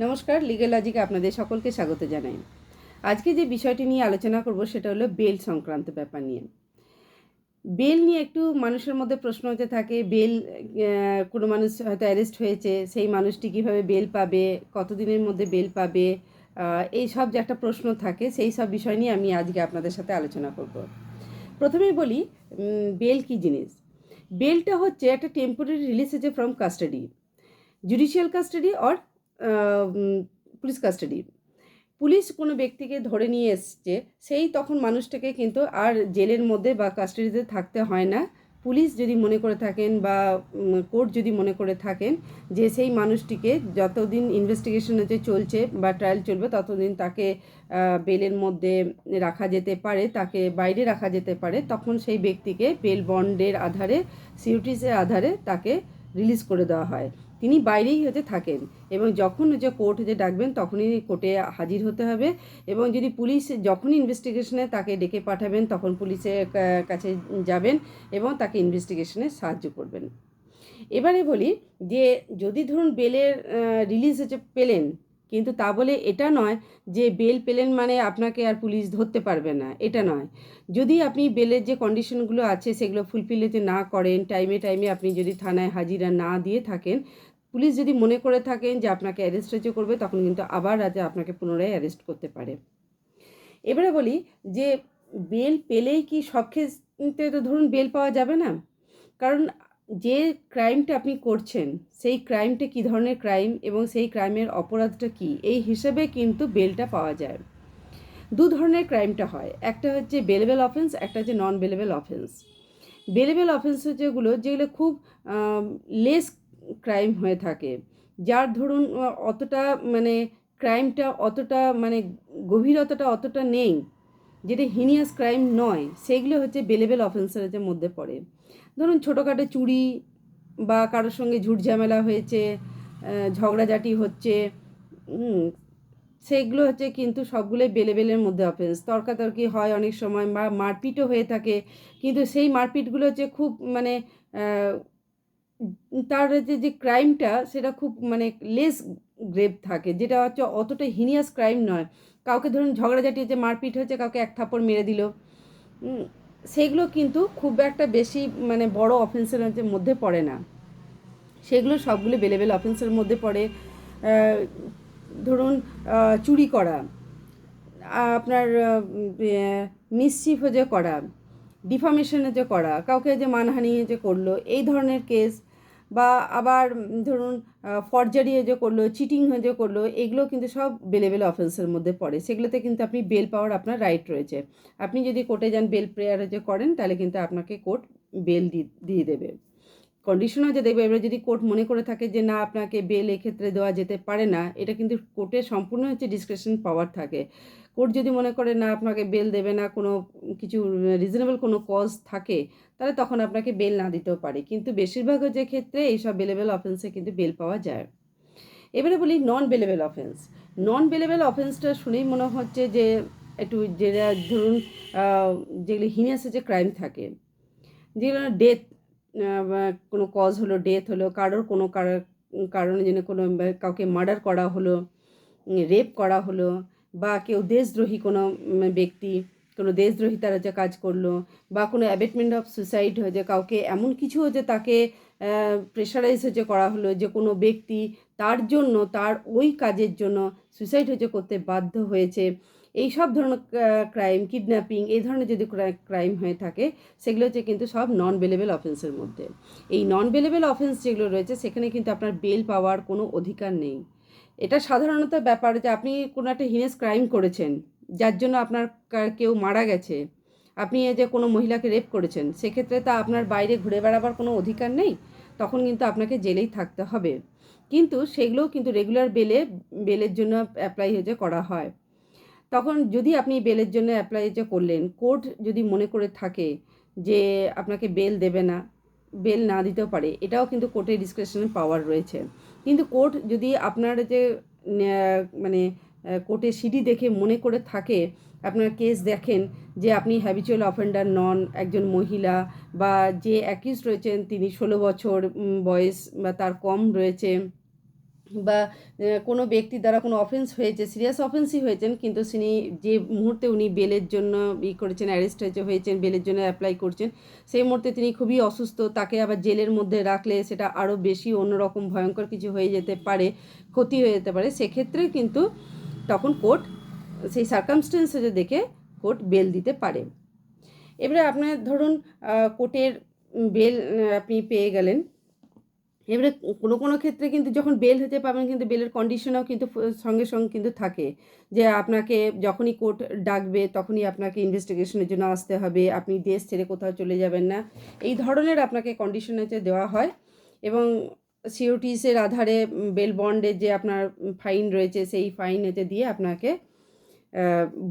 নমস্কার লিগেল লজিকে আপনাদের সকলকে স্বাগত জানাই। আজকে যে বিষয়টি নিয়ে আলোচনা করব সেটা হলো বেল সংক্রান্ত ব্যাপার নিয়ে। বেল নিয়ে একটু মানুষের মধ্যে প্রশ্ন হতে থাকে, বেল কোনো মানুষ হয়তো অ্যারেস্ট হয়েছে, সেই মানুষটি কীভাবে বেল পাবে, কতদিনের মধ্যে বেল পাবে এই সব যে একটা প্রশ্ন থাকে, সেই সব বিষয় নিয়ে আমি আজকে আপনাদের সাথে আলোচনা করব। প্রথমেই বলি বেল কী জিনিস? বেলটা হচ্ছে একটা temporary release from custody judicial custody or police custody. Police কোনো ব্যক্তিকে ধরে নিয়ে এসছে, সেই তখন মানুষটাকে কিন্তু আর জেলের মধ্যে বা কাস্টাডিতে থাকতে হয় না। পুলিশ যদি মনে করে থাকেন বা কোর্ট যদি মনে করে থাকেন যে সেই মানুষটিকে যতদিন ইনভেস্টিগেশন হচ্ছে, চলছে বা ট্রায়াল চলবে, ততদিন তাকে বেলের মধ্যে রাখা যেতে পারে, তাকে বাইরে রাখা যেতে পারে, তখন সেই ব্যক্তিকে বেল বন্ডের আধারে সিউটিসের আধারে তাকে রিলিজ করে দেওয়া হয়। তিনি বাইরেই হতে থাকেন এবং যখন যে কোর্ট হচ্ছে ডাকবেন, তখনই কোর্টে হাজির হতে হবে এবং যদি পুলিশ যখনই ইনভেস্টিগেশনে তাকে ডেকে পাঠাবেন, তখন পুলিশের কাছে যাবেন এবং তাকে ইনভেস্টিগেশনে সাহায্য করবেন। এবারে বলি যে, যদি ধরুন বেলের রিলিজ হচ্ছে পেলেন, কিন্তু তা বলে এটা নয় যে বেল পেলেন মানে আপনাকে আর পুলিশ ধরতে পারবে না, এটা নয়। যদি আপনি বেলের যে কন্ডিশনগুলো আছে, সেগুলো ফুলফিল না করেন টাইমে টাইমে আপনি যদি থানায় হাজিরা না দিয়ে থাকেন পুলিশ যদি মনে করে থাকেন যে আপনাকে অ্যারেস্ট হচ্ছে করবে, তখন কিন্তু আবার রাতে আপনাকে পুনরায় অ্যারেস্ট করতে পারে। এবারে বলি যে বেল পেলেই কি সব ক্ষেত্রে তো ধরুন বেল পাওয়া যাবে না? কারণ যে ক্রাইমটা আপনি করছেন, সেই ক্রাইমটা কী ধরনের ক্রাইম এবং সেই ক্রাইমের অপরাধটা কী? এই হিসেবে কিন্তু বেলটা পাওয়া যায়। দু ধরনের ক্রাইমটা হয়। একটা হচ্ছে বেলেবেল অফেন্স একটা হচ্ছে non bailable offence bailable offence যেগুলো যেগুলো খুব লেস ক্রাইম হয়ে থাকে। যার ধরুন অতটা মানে ক্রাইমটা অতটা মানে গভীরতাটা অতটা নেই, যেটা হিনিয়াস ক্রাইম নয়, সেগুলো হচ্ছে বেলেবেল অফেন্সের মধ্যে পড়ে। ধরুন, ছোটোখাটো চুরি বা কারোর সঙ্গে ঝুট ঝামেলা হয়েছে ঝগড়াঝাটি হচ্ছে সেগুলো হচ্ছে কিন্তু সবগুলোই বেলেবেলের মধ্যে অফেন্স তর্কাতর্কি হয় অনেক সময় মারপিটও হয়ে থাকে, কিন্তু সেই মারপিটগুলো হচ্ছে খুব মানে তার যে যে ক্রাইমটা সেটা খুব মানে লেস গ্রেভ থাকে। যেটা হচ্ছে অতটা হিনিয়াস ক্রাইম নয়। কাউকে ধরুন ঝগড়াঝাটি হচ্ছে মারপিট হচ্ছে কাউকে এক থাপ্পড় মেরে দিল। সেগুলো কিন্তু খুব একটা বেশি মানে বড় অফেন্সের মধ্যে পড়ে না। সেগুলো সবগুলো বেলেবেল অফেন্সের মধ্যে পড়ে। ধরুন চুরি করা, আপনার মিসচিফ যে করা ডিফামেশনে যে করা, কাউকে যে মানহানি যে করল, এই ধরনের কেস বা আবার ধরুন ফরজারি যে করল চিটিং হয়ে যে করল, এগুলো কিন্তু সব বেলেবেল অফেন্সের মধ্যে পড়ে। সেগুলোতে কিন্তু আপনি বেল পাওয়ার আপনার রাইট রয়েছে। আপনি যদি কোর্টে যান বেল প্রেয়ার যে করেন, তাহলে কিন্তু আপনাকে কোর্ট বেল দিয়ে দেবে। কন্ডিশনও যে দেখবে এবার যদি কোর্ট মনে করে থাকে যে না, আপনাকে বেল এক্ষেত্রে দেওয়া যেতে পারে না, এটা কিন্তু কোর্টের সম্পূর্ণ হচ্ছে ডিসক্রিপশন পাওয়ার থাকে। কোর্ট যদি মনে করে না, আপনাকে বেল দেবে না, কোনো কিছু রিজনেবল কোনো কজ থাকে, তাহলে তখন আপনাকে বেল না দিতেও পারে। কিন্তু বেশিরভাগ যে ক্ষেত্রে এইসব বেলেবেল অফেন্সে কিন্তু বেল পাওয়া যায়। এবারে বলি non bailable offence non bailable অফেন্সটা শুনেই মনে হচ্ছে যে, একটু যেটা ধরুন যেগুলি হিনিয়াসে যে ক্রাইম থাকে, যেগুলো ডেথ কোনো কজ হলো ডেথ হলো, কারোর কোনো কার- কারণে যেন কোনো কাউকে মার্ডার করা হলো রেপ করা হলো, বা কেউ দেশদ্রোহী কোনো ব্যক্তি, কোনো দেশদ্রোহী তারা যে কাজ করল, বা কোনো অ্যাবেটমেন্ট অফ সুসাইড হয়েছে কাউকে এমন কিছু হয়েছে তাকে প্রেশারাইজ হয়েছে করা হলো, যে কোনো ব্যক্তি তার জন্য, তার ওই কাজের জন্য সুসাইড হচ্ছে করতে বাধ্য হয়েছে এই সব ধরনের ক্রাইম কিডন্যাপিং এই ধরনের যদি ক্রাইম হয়ে থাকে, সেগুলো হচ্ছে কিন্তু সব নন বেলেবেল অফেন্সের মধ্যে। এই নন বেলেবেল অফেন্স যেগুলো রয়েছে, সেখানে কিন্তু আপনার বেল পাওয়ার কোনো অধিকার নেই। এটা সাধারণত ব্যাপার যে আপনি কোনো একটা হিনেস ক্রাইম করেছেন, যার জন্য আপনার কেউ মারা গেছে, আপনি যে কোনো মহিলাকে রেপ করেছেন, সেক্ষেত্রে তা আপনার বাইরে ঘুরে বেড়াবার কোনো অধিকার নেই, তখন কিন্তু আপনাকে জেলেই থাকতে হবে। কিন্তু সেগুলোও কিন্তু রেগুলার বেলে বেলের জন্য অ্যাপ্লাই হয়েছে করা হয়। তখন যদি আপনি বেলের জন্য অ্যাপ্লাই যে করলেন কোর্ট যদি মনে করে থাকে যে আপনাকে বেল দেবে না বেল না দিতেও পারে, এটাও কিন্তু কোর্টের ডিসক্রিপশনের পাওয়ার রয়েছে। কিন্তু কোর্ট যদি আপনার যে মানে কোর্টে সিডি দেখে মনে করে থাকে, আপনার কেস দেখেন যে আপনি হ্যাবিচুয়াল অফেন্ডার নন, একজন মহিলা বা যে অ্যাকিউজ রয়েছেন, তিনি ষোলো বছর বয়স বা তার কম রয়েছে বা কোনো ব্যক্তির দ্বারা কোনো অফেন্স হয়েছে সিরিয়াস অফেন্সই হয়েছেন, কিন্তু তিনি যে মুহূর্তে উনি বেলের জন্য ই করেছেন অ্যারেস্ট হয়েছে, হয়েছেন, বেলের জন্য অ্যাপ্লাই করছেন, সেই মুহূর্তে তিনি খুবই অসুস্থ, তাকে আবার জেলের মধ্যে রাখলে সেটা আরও বেশি অন্যরকম ভয়ঙ্কর কিছু হয়ে যেতে পারে, ক্ষতি হয়ে যেতে পারে, সেক্ষেত্রে কিন্তু তখন কোর্ট সেই সার্কামস্টেন্সে দেখে কোর্ট বেল দিতে পারে। এবারে আপনার ধরুন কোর্টের বেল আপনি পেয়ে গেলেন এবারে কোনো কোনো ক্ষেত্রে কিন্তু যখন বেল হতে পারবেন, কিন্তু বেলের কন্ডিশনও কিন্তু সঙ্গে সঙ্গে কিন্তু থাকে। যে আপনাকে যখনই কোর্ট ডাকবে, তখনই আপনাকে ইনভেস্টিগেশনের জন্য আসতে হবে। আপনি দেশ ছেড়ে কোথাও চলে যাবেন না। এই ধরনের আপনাকে কন্ডিশন হচ্ছে দেওয়া হয় এবং সিওটিসের আধারে বেল বন্ডের যে আপনার ফাইন রয়েছে, সেই ফাইন হচ্ছে দিয়ে আপনাকে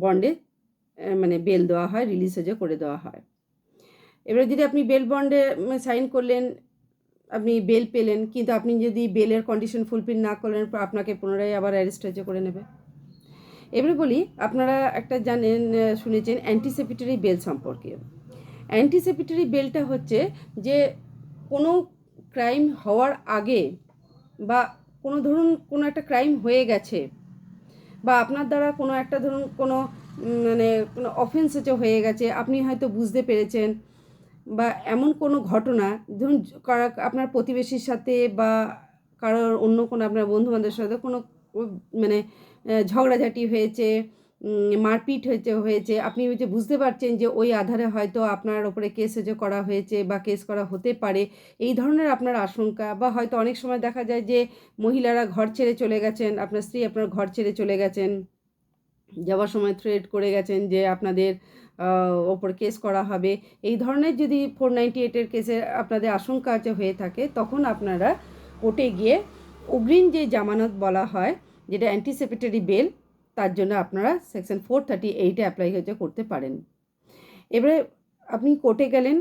বন্ডে মানে বেল দেওয়া হয় রিলিজ হচ্ছে করে দেওয়া হয়। এবারে যদি আপনি বেল বন্ডে সাইন করলেন আপনি বেল পেলেন, কিন্তু আপনি যদি বেলের কন্ডিশন ফুলফিল না করলেন আপনাকে পুনরায় আবার অ্যারেস্ট করে নেবে। এবারে বলি, আপনারা একটা জানেন শুনেছেন অ্যান্টিসেপিটারি বেল সম্পর্কে। অ্যান্টিসেপিটারি বেলটা হচ্ছে যে কোনো ক্রাইম হওয়ার আগে বা কোনো ধরুন কোনো একটা ক্রাইম হয়ে গেছে, বা আপনার দ্বারা কোনো একটা ধরুন কোনো মানে কোনো অফেন্স হয়ে গেছে, আপনি হয়তো বুঝতে পেরেছেন বা এমন কোনো ঘটনা, ধরুন আপনার প্রতিবেশীর সাথে বা কারোর অন্য কোনো আপনার বন্ধুবান্ধবের সাথে কোনো মানে ঝগড়াঝাটি হয়েছে মারপিট হয়েছে হয়েছে, আপনি হচ্ছে বুঝতে পারছেন যে ওই আধারে হয়তো আপনার ওপরে কেস হচ্ছে করা হয়েছে বা কেস করা হতে পারে, এই ধরনের আপনার আশঙ্কা বা হয়তো অনেক সময় দেখা যায় যে মহিলারা ঘর ছেড়ে চলে গেছেন, আপনার স্ত্রী আপনার ঘর ছেড়ে চলে গেছেন, যাওয়ার সময় থ্রেড করে গেছেন যে আপনাদের ওপর কেস করা হবে। এই ধরনের যদি ফোর নাইনটি এইটের কেসে আপনাদের আশঙ্কা আছে হয়ে থাকে, তখন আপনারা কোর্টে গিয়ে অগ্রিম যে জামানত বলা হয়, যেটা অ্যান্টিসিপেটরি বেল তার জন্য আপনারা সেকশন ফোর থার্টি এইটে অ্যাপ্লাই হয়েছে করতে পারেন। এবারে আপনি কোর্টে গেলেন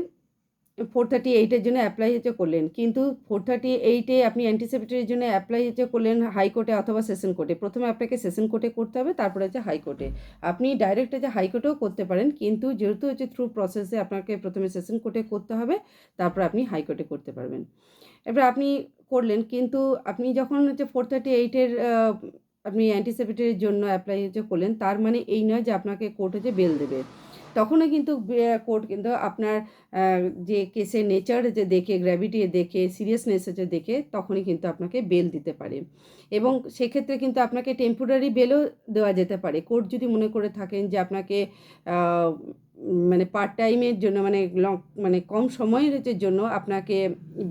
ফোর থার্টি এইটের জন্য অ্যাপ্লাই হচ্ছে করলেন। কিন্তু ফোর থার্টি এইটে আপনি অ্যান্টিসিপেটরির জন্য অ্যাপ্লাই হচ্ছে করলেন হাইকোর্টে অথবা সেশন কোর্টে প্রথমে আপনাকে সেশন কোর্টে করতে হবে, তারপরে হচ্ছে হাইকোর্টে আপনি ডাইরেক্ট হচ্ছে হাইকোর্টেও করতে পারেন, কিন্তু যেহেতু হচ্ছে থ্রু প্রসেসে আপনাকে প্রথমে সেশন কোর্টে করতে হবে, তারপর আপনি হাইকোর্টে করতে পারবেন। এবার আপনি করলেন, কিন্তু আপনি যখন হচ্ছে ফোর থার্টি এইটের আপনি অ্যান্টিসিপেটরির জন্য অ্যাপ্লাই হচ্ছে করলেন, তার মানে এই নয় যে আপনাকে কোর্ট হচ্ছে বেল দেবে। তখনও কিন্তু কোর্ট কিন্তু আপনার যে কেসের নেচার যে দেখে গ্র্যাভিটি দেখে সিরিয়াসনেস যে দেখে, তখনই কিন্তু আপনাকে বেল দিতে পারে। এবং সেক্ষেত্রে কিন্তু আপনাকে টেম্পোরারি বেলও দেওয়া যেতে পারে। কোর্ট যদি মনে করে থাকেন যে আপনাকে মানে পার্ট টাইমের জন্য মানে লং মানে কম সময়ের জন্য আপনাকে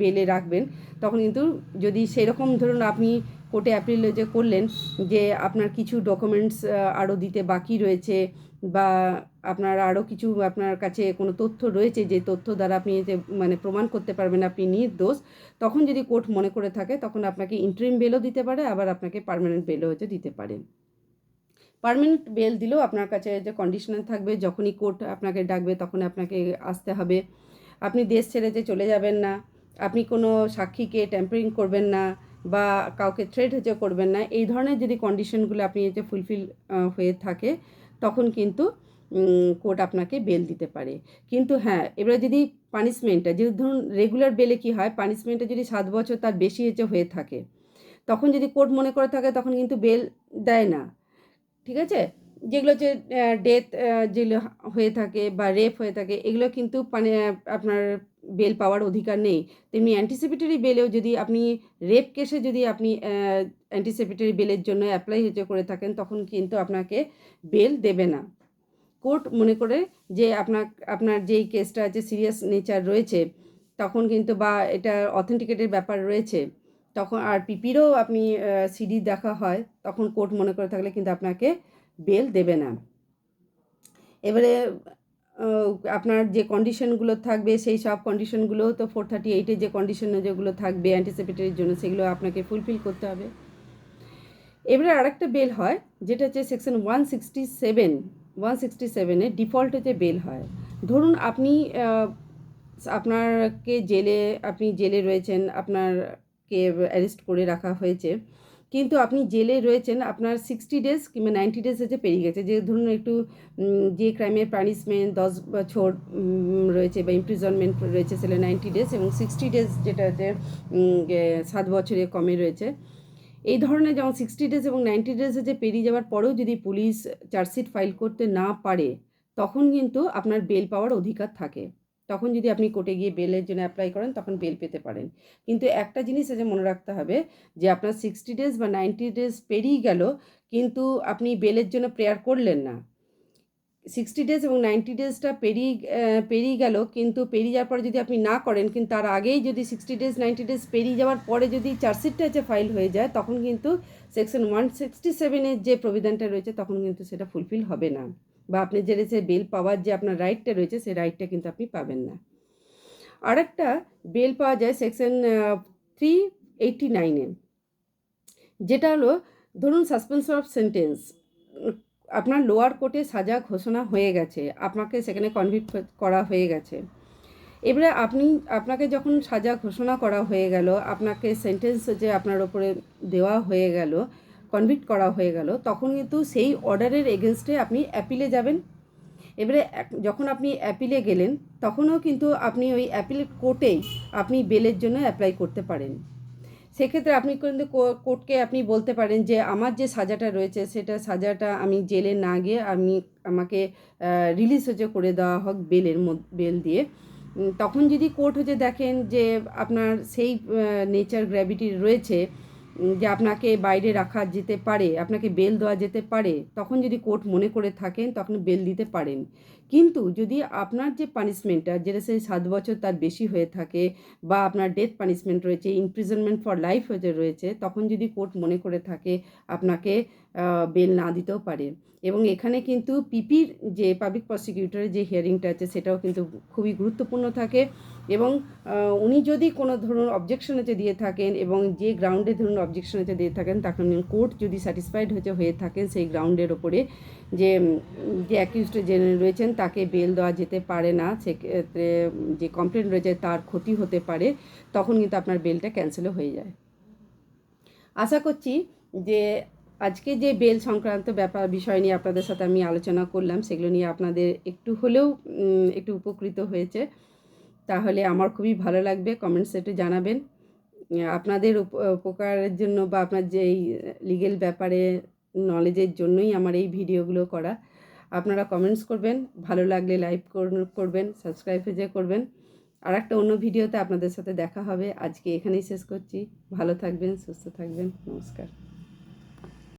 বেলে রাখবেন, তখন কিন্তু যদি সেরকম ধরুন আপনি কোর্টে অ্যাপিল যে করলেন যে আপনার কিছু ডকুমেন্টস আরও দিতে বাকি রয়েছে বা আপনার আরও কিছু আপনার কাছে কোনো তথ্য রয়েছে যে তথ্য দ্বারা আপনি যে মানে প্রমাণ করতে পারবেন আপনি নির্দোষ, তখন যদি কোর্ট মনে করে থাকে তখন আপনাকে ইন্টারিম বেলও দিতে পারে, আবার আপনাকে পার্মানেন্ট বেলও হচ্ছে দিতে পারে। পার্মানেন্ট বেল দিলেও আপনার কাছে যে কন্ডিশনার থাকবে, যখনই কোর্ট আপনাকে ডাকবে তখন আপনাকে আসতে হবে। আপনি দেশ ছেড়ে যে চলে যাবেন না, আপনি কোনো সাক্ষীকে ট্যাম্পারিং করবেন না বা কাউকে থ্রেট হচ্ছে করবেন না, এই ধরনের যদি কন্ডিশনগুলো আপনি হচ্ছে ফুলফিল হয়ে থাকে, তখন কিন্তু কোর্ট আপনাকে বেল দিতে পারে। কিন্তু হ্যাঁ এবারে যদি পানিশমেন্টটা যদি ধরুন রেগুলার বেলে কি হয় পানিশমেন্টটা যদি সাত বছর তার বেশি হচ্ছে হয়ে থাকে, তখন যদি কোর্ট মনে করে থাকে তখন কিন্তু বেল দেয় না। ঠিক আছে? যেগুলো হচ্ছে ডেথ যেগুলো হয়ে থাকে বা রেপ হয়ে থাকে, এগুলো কিন্তু মানে আপনার বেল পাওয়ার অধিকার নেই। তেমনি অ্যান্টিসিপেটরি বেলেও যদি আপনি রেপ কেসে যদি আপনি অ্যান্টিসিপেটরি বেলের জন্য অ্যাপ্লাই হচ্ছে করে থাকেন, তখন কিন্তু আপনাকে বেল দেবে না। কোর্ট মনে করে যে আপনার আপনার যেই কেসটা আছে সিরিয়াস নেচার রয়েছে, তখন কিন্তু বা এটা অথেন্টিকেটের ব্যাপার রয়েছে। তখন আর পিপিরও আপনি সিডি দেখা হয়, তখন কোর্ট মনে করে থাকলে কিন্তু আপনাকে বেল দেবে না। এবারে আপনার যে কন্ডিশনগুলো থাকবে, সেই সব কন্ডিশনগুলো তো ফোর থার্টি এইটে যে কন্ডিশন যেগুলো থাকবে অ্যান্টিসিপেটরির জন্য সেগুলো আপনাকে ফুলফিল করতে হবে। এবারে আরেকটা বেল হয়, যেটা হচ্ছে section one sixty seven one sixty সেভেনে ডিফল্ট যে বেল হয়। ধরুন আপনি আপনারকে জেলে, আপনি জেলে রয়েছেন আপনারকে অ্যারেস্ট করে রাখা হয়েছে। কিন্তু আপনি জেলে রয়েছেন, আপনার সিক্সটি ডেজ কিংবা নাইনটি ডেজ হচ্ছে পেরিয়ে গেছে, যে ধরুন একটু যে ক্রাইমের পানিশমেন্ট দশ বছর রয়েছে বা ইমপ্রিজনমেন্ট রয়েছে সেটা নাইনটি ডেজ এবং সিক্সটি ডেজ যেটা হচ্ছে সাত বছরে কমে রয়েছে। এই ধরনের যেমন সিক্সটি ডেজ এবং নাইনটি ডেজে যে পেরিয়ে যাওয়ার পরেও যদি পুলিশ চার্জশিট ফাইল করতে না পারে, তখন কিন্তু আপনার বেল পাওয়ার অধিকার থাকে। তখন যদি আপনি কোর্টে গিয়ে বেলের জন্য অ্যাপ্লাই করেন, তখন বেল পেতে পারেন। কিন্তু একটা জিনিস আছে মনে রাখতে হবে, যে আপনার সিক্সটি ডেজ বা নাইনটি ডেজ পেরিয়ে গেল, কিন্তু আপনি বেলের জন্য প্রেয়ার করলেন না। সিক্সটি ডেজ এবং নাইনটি ডেজটা পেরিয়ে পেরিয়ে গেল, কিন্তু পেরিয়ে যাওয়ার পরে যদি আপনি না করেন, কিন্তু তার আগেই যদি সিক্সটি ডেজ নাইনটি ডেজ পেরিয়ে যাওয়ার পরে যদি চার্জশিটটা যে ফাইল হয়ে যায়, তখন কিন্তু সেকশন ওয়ান সিক্সটি সেভেনের যে প্রবিধানটা রয়েছে, তখন কিন্তু সেটা ফুলফিল হবে না। বা আপনি যে যে বেল পাওয়ার যে আপনার রাইটটা রয়েছে, সেই রাইটটা কিন্তু আপনি পাবেন না। আরেকটা, বেল পাওয়া যায় সেকশন থ্রি এইটটি নাইনে যেটা হলো, ধরুন সাসপেনশন অফ সেন্টেন্স, আপনার লোয়ার কোর্টে সাজা ঘোষণা হয়ে গেছে, আপনাকে সেখানে কনভিক্ট করা হয়ে গেছে। এবারে আপনি, আপনাকে যখন সাজা ঘোষণা করা হয়ে গেল, আপনাকে সেন্টেন্স যে আপনার ওপরে দেওয়া হয়ে গেল কনভিক্ট করা হয়ে গেল, তখন কিন্তু সেই অর্ডারের এগেনস্টে আপনি অ্যাপিলে যাবেন। এবারে যখন আপনি অ্যাপিলে গেলেন, তখনও কিন্তু আপনি ওই অ্যাপিল কোর্টেই আপনি বেলের জন্য অ্যাপ্লাই করতে পারেন। সেক্ষেত্রে আপনি কিন্তু কোর্টকে আপনি বলতে পারেন যে, আমার যে সাজাটা রয়েছে, সেটা সাজাটা আমি জেলে না গিয়ে আমি আমাকে রিলিজ হচ্ছে করে দেওয়া হোক বেলের বেল দিয়ে। তখন যদি কোর্ট হচ্ছে দেখেন যে আপনার সেই নেচার গ্র্যাভিটি রয়েছে যে আপনাকে বাইরে রাখা যেতে পারে, আপনাকে বেল দেওয়া যেতে পারে, তখন যদি কোর্ট মনে করে থাকেন, তখন বেল দিতে পারেন। কিন্তু যদি আপনার যে পানিশমেন্টটা যেটা সেই সাত বছর তার বেশি হয়ে থাকে বা আপনার ডেথ পানিশমেন্ট রয়েছে ইমপ্রিজনমেন্ট ফর লাইফ হয়ে রয়েছে, তখন যদি কোর্ট মনে করে থাকে, আপনাকে বেল না দিতেও পারে। এবং এখানে কিন্তু পিপির যে পাবলিক প্রসিকিউটরের যে হিয়ারিংটা আছে, সেটাও কিন্তু খুবই গুরুত্বপূর্ণ থাকে। এবং উনি যদি কোনো ধরুন অবজেকশন হচ্ছে দিয়ে থাকেন এবং যে গ্রাউন্ডে ধরুন অবজেকশন হচ্ছে দিয়ে থাকেন তখন কোর্ট যদি স্যাটিসফাইড হচ্ছে হয়ে থাকেন সেই গ্রাউন্ডের ওপরে যে যে অ্যাকিউজড যে রয়েছেন, তাকে বেল দেওয়া যেতে পারে না। সেক্ষেত্রে যে কমপ্লেন রয়েছে, তার ক্ষতি হতে পারে। তখন কিন্তু আপনার বেলটা ক্যান্সেলও হয়ে যায়। আশা করছি যে আজকে যে বেল সংক্রান্ত ব্যাপার, বিষয় নিয়ে আপনাদের সাথে আমি আলোচনা করলাম, সেগুলো নিয়ে আপনাদের একটু হলেও একটু উপকৃত হয়েছে। তাহলে আমার খুবই ভালো লাগবে কমেন্টস একটু জানাবেন। আপনাদের উপ- উপকারের জন্য বা আপনার যে এই লিগেল ব্যাপারে নলেজের জন্যই আমার এই ভিডিওগুলো করা। আপনারা কমেন্টস করবেন, ভালো লাগলে লাইক করবেন সাবস্ক্রাইব যে করবেন। আর একটা অন্য ভিডিওতে আপনাদের সাথে দেখা হবে। আজকে এখানেই শেষ করছি। ভালো থাকবেন, সুস্থ থাকবেন। নমস্কার।